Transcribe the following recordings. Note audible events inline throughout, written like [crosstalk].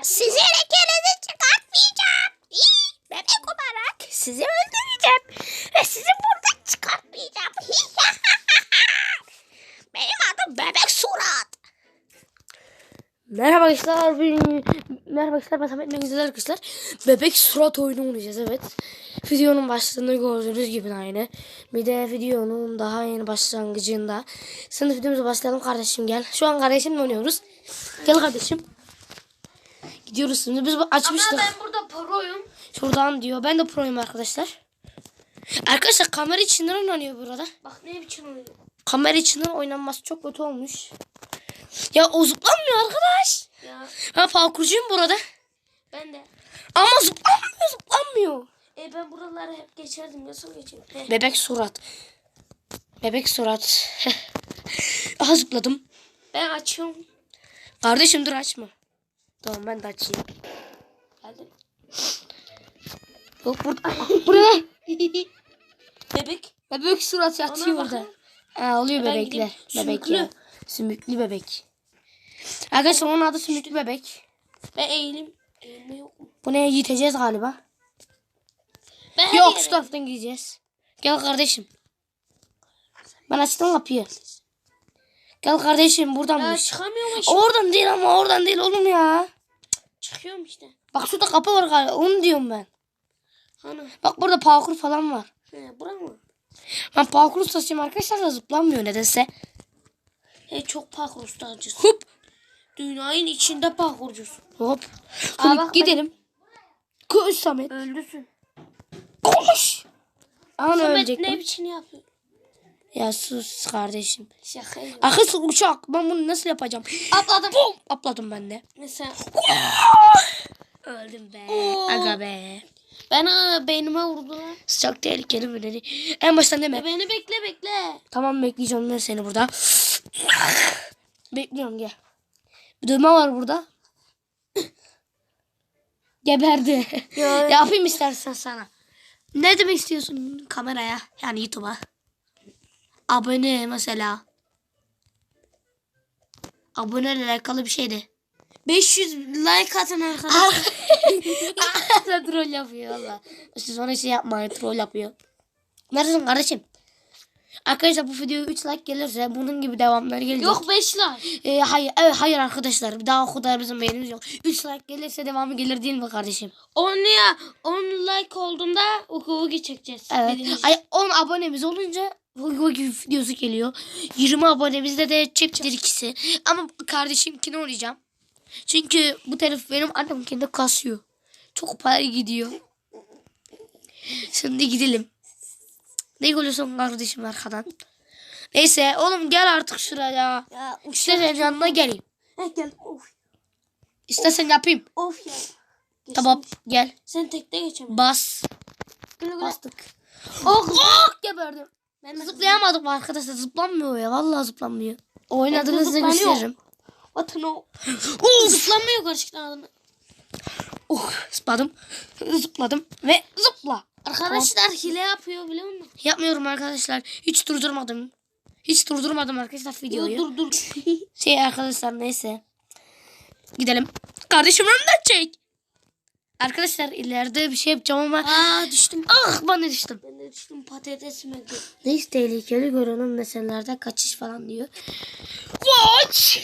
Sizi lekenizi çıkartmayacağım. İyi, bebek olarak sizi öldüreceğim. Ve sizi buradan çıkartmayacağım. Benim adım Bebek Surat. Merhaba arkadaşlar. Merhaba arkadaşlar. Ben Samet Mengizel arkadaşlar. Bebek surat oyunu oynayacağız evet. Videonun başlığında gördüğünüz gibi aynı. Bir de videonun daha yeni başlangıcında. Sınıf videomuza başlayalım kardeşim gel. Şu an kardeşimle oynuyoruz. Gel kardeşim. Gidiyoruz şimdi. Biz bu açmıştık. ben burada proyum. Şuradan diyor. Ben de proyum arkadaşlar. Arkadaşlar kamera içinden oynanıyor burada. Bak ne biçim oyun. Kamera içinden oynanması çok kötü olmuş. Ya o zıplanmıyor arkadaş. Ya Ben parkurcuyum burada. ben de. Ama zıplanmıyor zıplanmıyor. E ben buraları hep geçerdim. Nasıl geçeyim? Heh. Bebek surat. Bebek surat. Aha zıpladım. Ben açıyorum. Kardeşim dur açma. Tamam ben de açayım. Geldim. Yok burada. [laughs] Burada. [laughs] Bebek. Bebek surat yatıyor Ona orada. bakın. Ha, oluyor Ben bebekler. gideyim. Bebek Sümüklü. ya. Sümüklü bebek. Arkadaşlar onun adı sümüklü bebek. Ben eğilim. Eğilme yok mu? Bu neye yiteceğiz galiba? Ben her Yok yere- şu taraftan gideceğiz. Gel kardeşim. Ben açtım kapıyı. Gel kardeşim Ya buradanmış. çıkamıyorum işte. Oradan değil ama oradan değil oğlum ya. Çıkıyorum işte. Bak şurada kapı var galiba. Onu diyorum ben. Hani. Bak burada parkur falan var. He bura mı? Ben parkur ustasıyım arkadaşlar da zıplanmıyor nedense. He çok parkur ustacısın. Hop Dünyanın içinde parkurcusun. hop. Aa, bak gidelim. Koş Samet. Öldüsün. Koş. Ana Samet ölecektim. ne biçim yapıyor? Ya sus kardeşim. Şaka. Arkadaşlar uçak. Ben bunu nasıl yapacağım? Atladım. Bum! Atladım ben de. Mesela Öldüm be. Oo. Aga be. ben aa, beynime vurdular. Sıcak tehlikeli mi dedi. En baştan deme. E, beni bekle bekle. Tamam bekleyeceğim ben seni burada. Bekliyorum gel. Bir dövme var burada. Geberdi. Ya- [laughs] Yapayım istersen sana. Ne demek istiyorsun kameraya? Yani YouTube'a. Abone mesela. Aboneyle alakalı bir şeydi. 500 like atın arkadaşlar. [laughs] Sen troll yapıyor valla. Siz ona şey yapmayın troll yapıyor. Neredesin kardeşim? Arkadaşlar bu videoya 3 like gelirse bunun gibi devamları gelecek. Yok 5 like. Ee, hayır, evet, hayır arkadaşlar. Daha o kadar bizim beğenimiz yok. 3 like gelirse devamı gelir değil mi kardeşim? 10 ya 10 like olduğunda Ukuvugi çekeceğiz. Evet. Ay 10 abonemiz olunca videosu geliyor. 20 abonemizde de çifttir ikisi. Ama kardeşimkini oynayacağım. Çünkü bu telefon benim annemkinde kasıyor. Çok para gidiyor. Şimdi gidelim. Ne gülüyorsun kardeşim arkadan? Neyse oğlum gel artık şuraya. Ya İstersen yanına geleyim. Gel. Of, İstersen yapayım. of ya. Geçtim. Tamam gel. Sen tekte geçemedin. Bas. Güle güle. Bastık. Oh, oh geberdim. Ben Zıplayamadık arkadaşlar. Zıplanmıyor ya. Vallahi zıplanmıyor. Oynadığınızı zıplanıyor. gösteririm. Atın o. [laughs] Uf. Zıplamıyor gerçekten adını. Oh, zıpladım. Zıpladım ve zıpla. Arkadaşlar hile yapıyor biliyor musun? Yapmıyorum arkadaşlar. Hiç durdurmadım. Hiç durdurmadım arkadaşlar videoyu. Dur dur dur. Şey arkadaşlar neyse. Gidelim. Kardeşim önden çek. Arkadaşlar ileride bir şey yapacağım ama Aa düştüm. ah ben de düştüm. Ben de düştüm patates mi? Neyse tehlikeli görünüm meselelerde kaçış falan diyor. Watch!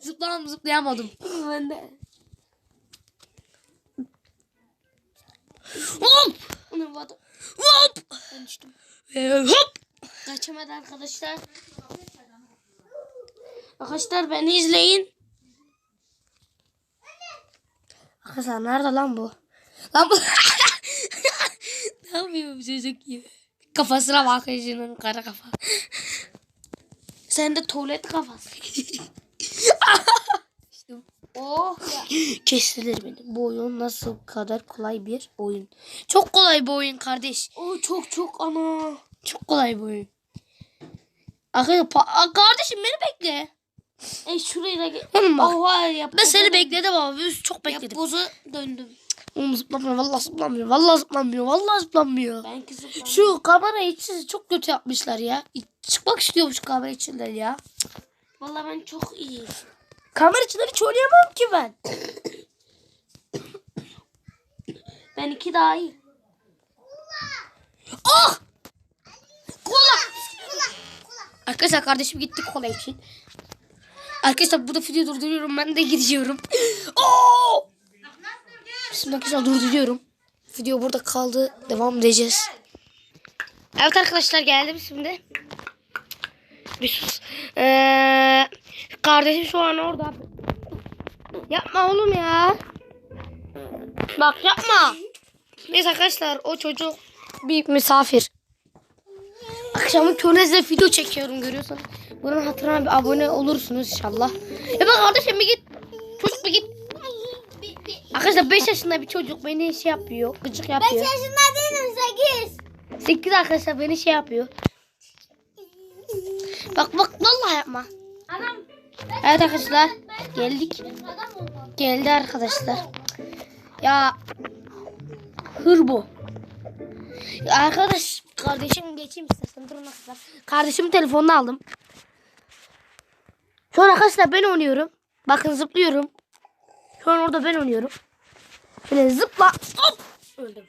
[laughs] Zıplam zıplayamadım. ben de. Hop! Onu vada. Hop! Ben düştüm. Ve hop! Kaçamadı arkadaşlar. Arkadaşlar beni izleyin. Arkadaşlar nerede lan bu? Lan bu... [laughs] ne yapıyor bu çocuk ya? Kafasına bak şunun kara kafa. Sen de tuvalet kafası. [laughs] Oh ya. Kestiler beni. Bu oyun nasıl kadar kolay bir oyun? Çok kolay bir oyun kardeş. O çok çok ana. Çok kolay bir oyun. Aa, kardeşim beni bekle. E şuraya da gel. Oğlum bak. Oha yap. Ben seni bekledim ama biz çok bekledim. Bozu döndüm. Oğlum zıplamıyor. Vallahi zıplamıyor. Vallahi zıplamıyor. Vallahi zıplamıyor. Ben kızım. Şu kamera içi çok kötü yapmışlar ya. Çıkmak istiyorum şu kamera içinden ya. Vallahi ben çok iyiyim. Kamera içinden hiç oynayamam ki ben. Ben iki daha iyi. Ah! Kola! Arkadaşlar kardeşim gitti kola için. Arkadaşlar burada video durduruyorum. Ben de gidiyorum. [gasps] Oo! Şimdi arkadaşlar durduruyorum. Video burada kaldı. Devam edeceğiz. Evet arkadaşlar geldim şimdi. Bir sus. Ee, kardeşim şu an orada. Yapma oğlum ya. Bak yapma. Neyse arkadaşlar o çocuk bir misafir. Akşamın körüne video çekiyorum görüyorsunuz. Bunun hatırına bir abone olursunuz inşallah. Ya bak kardeşim bir git. Çocuk bir git. Arkadaşlar 5 yaşında bir çocuk beni şey yapıyor. Gıcık yapıyor. yaşında değilim 8. 8 arkadaşlar beni şey yapıyor. Bak bak vallahi yapma. Anam. Evet arkadaşlar geldik. Geldi arkadaşlar. Ya hır bu. Arkadaş kardeşim geçeyim istersen durun arkadaşlar. Kardeşimin telefonunu aldım. Şu an arkadaşlar ben oynuyorum. Bakın zıplıyorum. Şu an orada ben oynuyorum. Şöyle zıpla. Hop. Öldüm.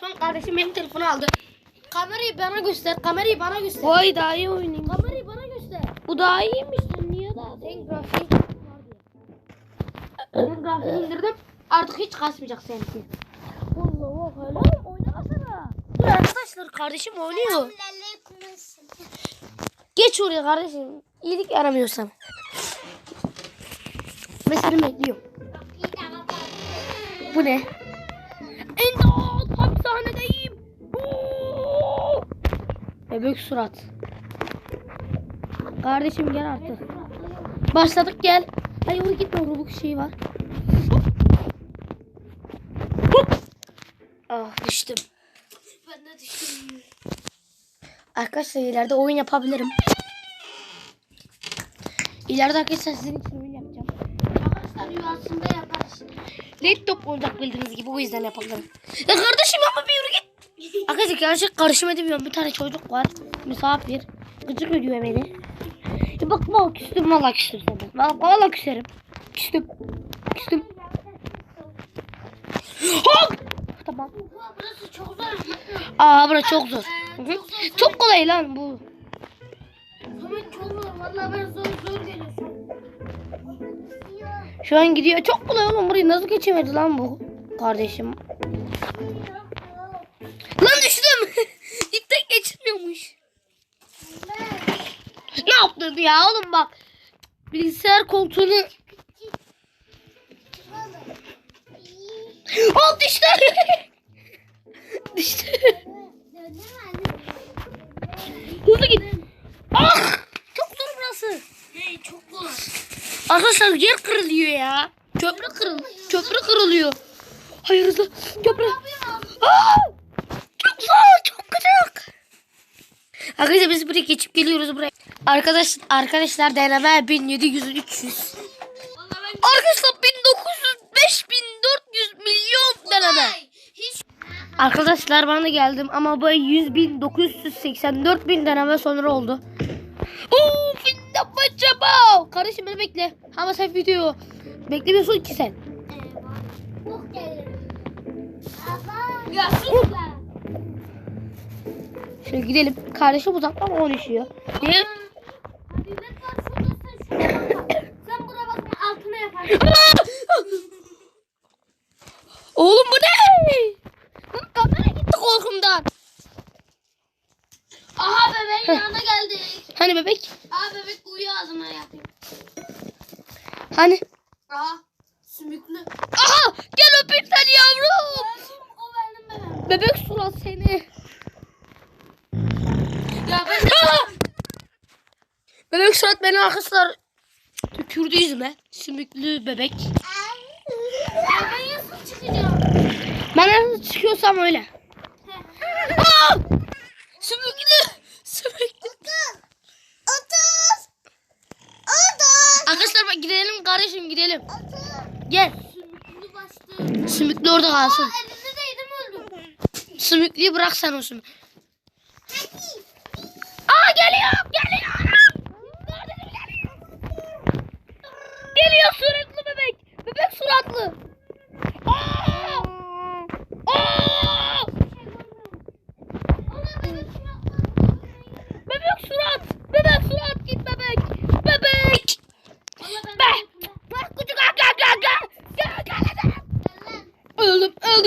Şu an kardeşim benim telefonu aldı. Kamerayı bana göster. Kamerayı bana göster. Vay daha iyi oynayayım. Kamerayı bana göster. Bu daha iyiymiş. Niye daha Sen grafiği Ben grafiği indirdim. Artık hiç kasmayacak seninki. Allah. Oğlum oynamasana. Dur arkadaşlar kardeşim oynuyor. Geç oraya kardeşim. İyilik aramıyorsam. Ben seni bekliyorum. Bu ne? Endos hapishanedeyim. Bebek surat. Kardeşim gel artık. Başladık gel. Hayır gitme rubuk şeyi var. Ah düştüm. Ben de düştüm. Arkadaşlar ileride oyun yapabilirim. İleride arkadaşlar sizin için oyun yapacağım. Arkadaşlar yuvasında yaparız. Laptop olacak bildiğiniz gibi o yüzden yapabilirim. Ya kardeşim yapma bir yürü git. Arkadaşlar gerçek karışım edemiyorum. Bir tane çocuk var. Misafir. Gıcık ediyor beni. Ya bak bak küstüm valla küstüm senden. Valla, valla küserim. Küstüm. Küstüm. Hop! Tamam. Burası çok zor. Aa bura çok zor. Hı hı. Çok kolay lan bu. Samet çok zor. Vallahi ben zor zor geliyorsun. Şu an gidiyor. Çok kolay oğlum burayı nasıl geçemedi lan bu kardeşim. Lan düştüm. [laughs] İpten geçilmiyormuş. ne yaptın ya oğlum bak. Bilgisayar koltuğunu... Al düştü. [laughs] düştü. Hızlı git. Ah! Çok zor burası. Hey çok kolay. Arkadaşlar yer kırılıyor ya. Köprü kırıl. Köprü kırılıyor. Hayır hızlı. Köprü. Aa! Çok zor. Çok gıcık. Arkadaşlar biz buraya geçip geliyoruz buraya. Arkadaş, arkadaşlar deneme 1700 300. Vallahi ben Arkadaşlar 1900 5400 milyon deneme. hiç Arkadaşlar de geldim ama bu 100 bin 984 bin deneme sonra oldu. Oo, finna bacaba. Kardeşim beni bekle. Ama sen video beklemiyorsun ki sen. ya sus lan. Şöyle gidelim. Kardeşim uzaktan konuşuyor. Gel. Sen şuraya bak. Sen buraya bak ben altına yaparsın. [laughs] [laughs] Oğlum bu ne? Lan kamera gitti korkumdan. Aha bebeğin yanına geldik. Hani bebek? Aha bebek uyuyor ağzına yapayım. Hani? Aha sümüklü. Aha gel öpeyim seni yavrum. O benim bebeğim. Bebek surat seni. Ya ben de! Bebek surat beni arkadaşlar tükürdü yüzüme. Sümüklü bebek. Ben nasıl çıkıyorsam öyle. Aa! Sümüklü. Sümüklü. Arkadaşlar bak gidelim kardeşim gidelim. Gel. Sümüklü başlı. Sümüklü orada kalsın. Aa elini değdim öldüm. Sümüklüyü bırak sen o sümük. Aa geliyor. Geliyor. Geliyor suratlı bebek. Bebek suratlı.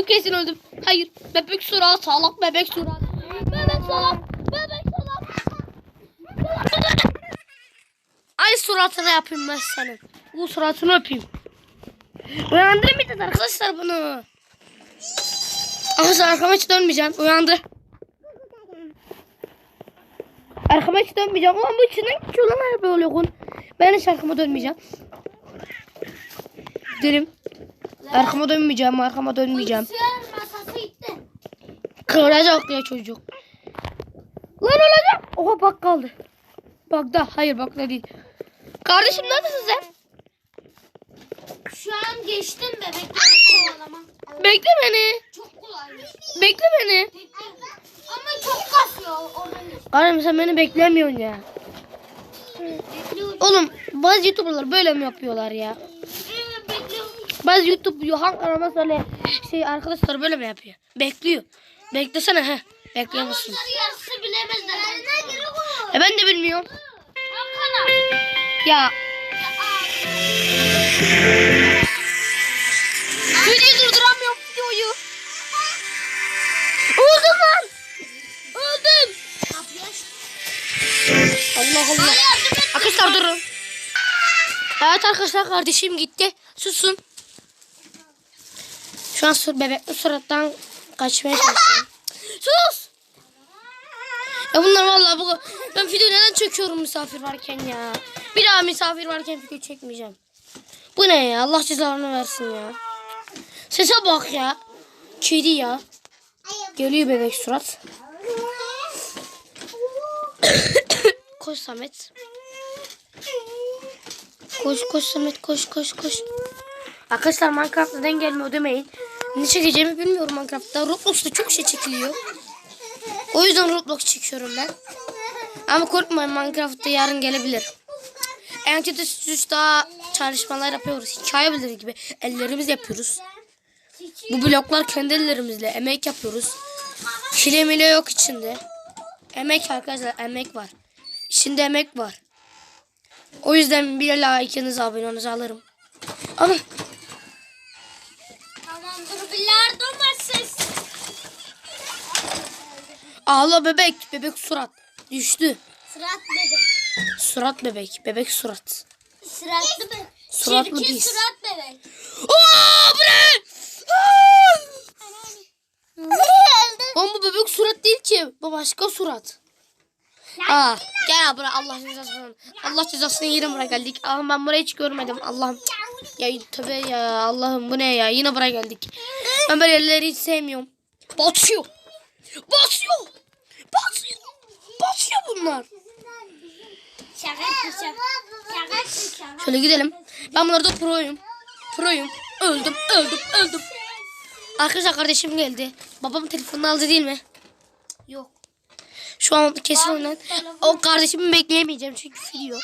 Öldüm kesin öldüm. Hayır. Bebek surat salak bebek surat. Bebek salak. Bebek salak. Ay suratını yapayım ben senin. Bu suratını öpeyim. Uyandırmayacağız arkadaşlar bunu. Arkadaşlar arkama hiç dönmeyeceğim. Uyandı. Arkama hiç dönmeyeceğim. Ulan bu içinden geçiyor lan araba oluyor. Ben hiç arkama dönmeyeceğim. Derim. Arkama dönmeyeceğim, arkama dönmeyeceğim. Bilgisayar masası gitti. Kırılacak ya çocuk. Lan olacak. Oha bak kaldı. Bak da hayır bak da değil. Kardeşim neredesin sen? Şu an geçtim bebekleri kovalama. Bekle beni. Çok kolaymış. Bekle beni. Bekle. Ama çok kasıyor. Kardeşim sen beni beklemiyorsun ya. Bekliyorum. Oğlum bazı youtuberlar böyle mi yapıyorlar ya? Bazı youtube yohan aramaz öyle şey arkadaşlar böyle mi yapıyor? Bekliyor. Beklesene he. Bekliyor musun? Yarısı bilemezler. E ben de bilmiyorum. Ya videoyu durduramıyorum videoyu. Öldüm lan. Öldüm. Allah Allah. Arkadaşlar durun. Evet arkadaşlar kardeşim gitti. Susun. Şu an sur bebekli surattan kaçmaya çalışıyorum. Sus. Ya bunlar vallahi bu ben video neden çekiyorum misafir varken ya. Bir daha misafir varken video çekmeyeceğim. Bu ne ya? Allah cezalarını versin ya. Sese bak ya. Kedi ya. Geliyor bebek surat. [coughs] koş Samet. Koş koş Samet koş koş koş. Arkadaşlar Minecraft neden gelmiyor demeyin. Ne çekeceğimi bilmiyorum Minecraft'ta. Roblox'ta çok şey çekiliyor. O yüzden Roblox çekiyorum ben. Ama korkmayın Minecraft'ta yarın gelebilir. En kötü suçta çalışmalar yapıyoruz. Hikaye bildirir gibi. Ellerimiz yapıyoruz. Bu bloklar kendi ellerimizle emek yapıyoruz. Hile mile yok içinde. Emek arkadaşlar emek var. İçinde emek var. O yüzden bir like'ınızı abonenizi alırım. Ama bilardo masası. ağla bebek. Bebek surat. Düştü. Sırat bebek. Surat bebek. Bebek surat. Sıratlı bebek. Suratlı Çirkin biz. surat bebek. Aa, bu ne? Oğlum bu bebek surat değil ki. Bu başka surat. Aa, gel buraya Allah cezasını. Allah cezasını yerim buraya geldik. Allah'ım ben burayı hiç görmedim. Allah'ım. Ya tövbe ya Allah'ım bu ne ya? Yine buraya geldik. Ben böyle yerleri hiç sevmiyorum. Batıyor. Batıyor. Batıyor. Batıyor bunlar. Şöyle gidelim. Ben bunlarda proyum. Proyum. Öldüm, öldüm, öldüm. Arkadaşlar kardeşim geldi. Babam telefonunu aldı değil mi? Yok. Şu an kesin. O kardeşimi bekleyemeyeceğim çünkü video.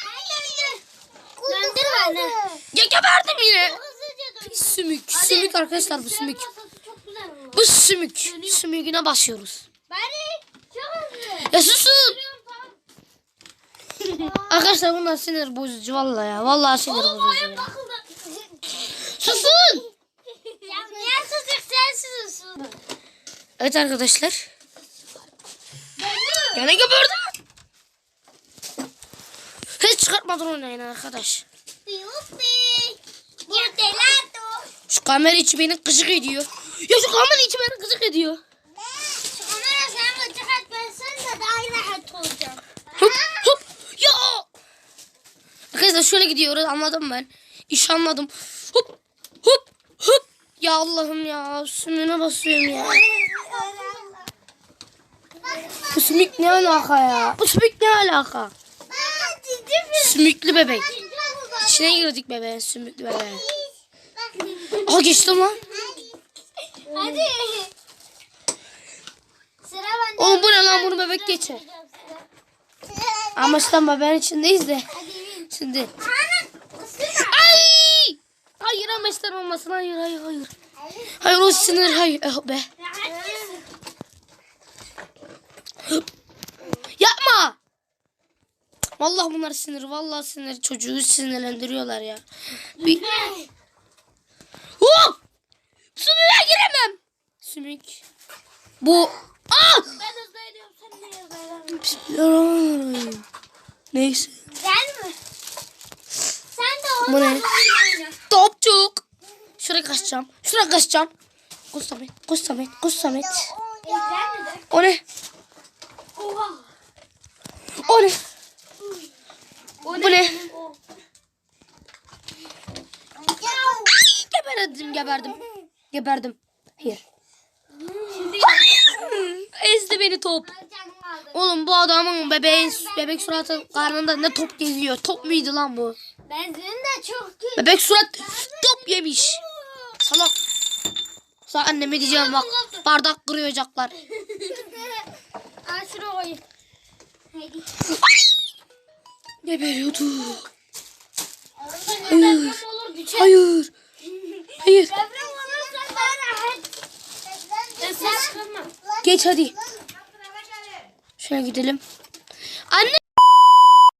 Döndür beni. Ya geberdim yine. Sümük. Sümük arkadaşlar bu sümük. Bu sümük. Sümüğüne basıyoruz. Beni çok hızlı. Ya susun. [laughs] Arkadaşlar bunlar sinir bozucu vallahi ya. Vallahi sinir Oğlum bozucu ya. [laughs] Susun. [laughs] Ya niye susuyorsun sen susuyorsun? Evet arkadaşlar. Gene geberdim. Çıkartmadan oynayın arkadaş. Şu kamera içi beni gıcık ediyor. Ya şu kamera içi beni gıcık ediyor. Kamera sen gıcık etmezsen de daha rahat olacağım. Hop hop. Ya. Arkadaşlar şöyle gidiyoruz anladım ben. İş anladım. Hop hop hop. Ya Allah'ım ya sümüğüne basıyorum ya. Bu sümük ne alaka ya? Bu sümük ne alaka? Sümüklü bebek. İçine girdik bebeğin sümüklü bebeğin. Aha geçtim lan. Hadi. Sıra bende. Oğlum bu ne lan bunu bebek geçer. Ama işte bebeğin içindeyiz de. Şimdi. Ay! Hayır ama ister olmasın. Hayır hayır hayır. Hayır o sinir hayır. Eh be. Yapma. Vallahi bunlar sinir. Vallahi sinir. Çocuğu sinirlendiriyorlar ya. Bir... Hop! Sınıra giremem. bölümlük. Bu Ah! Ben hızlı ediyorum sen ne yazıyorsun? Bismillahirrahmanirrahim. Neyse. Gel mi? Sen de Bu ne? Topçuk. Şuraya kaçacağım. Şuraya kaçacağım. Koş Samet. Koş Samet. Koş Samet. De? O ne? Oha. O ne? Bu ne? Geberdim geberdim. Geberdim. Hayır. Ezdi beni top. Oğlum bu adamın bebeğin bebek suratı karnında ne top geziyor? Top muydu lan bu? Benzin de çok kötü. Bebek surat top yemiş. Salak. Sana anneme diyeceğim bak. Bardak kırıyacaklar. Al [laughs] şunu koyayım. Haydi. Geberiyordu. Düşer. Hayır. Hayır. Çıkarmam. Geç hadi. Şöyle gidelim. Anne.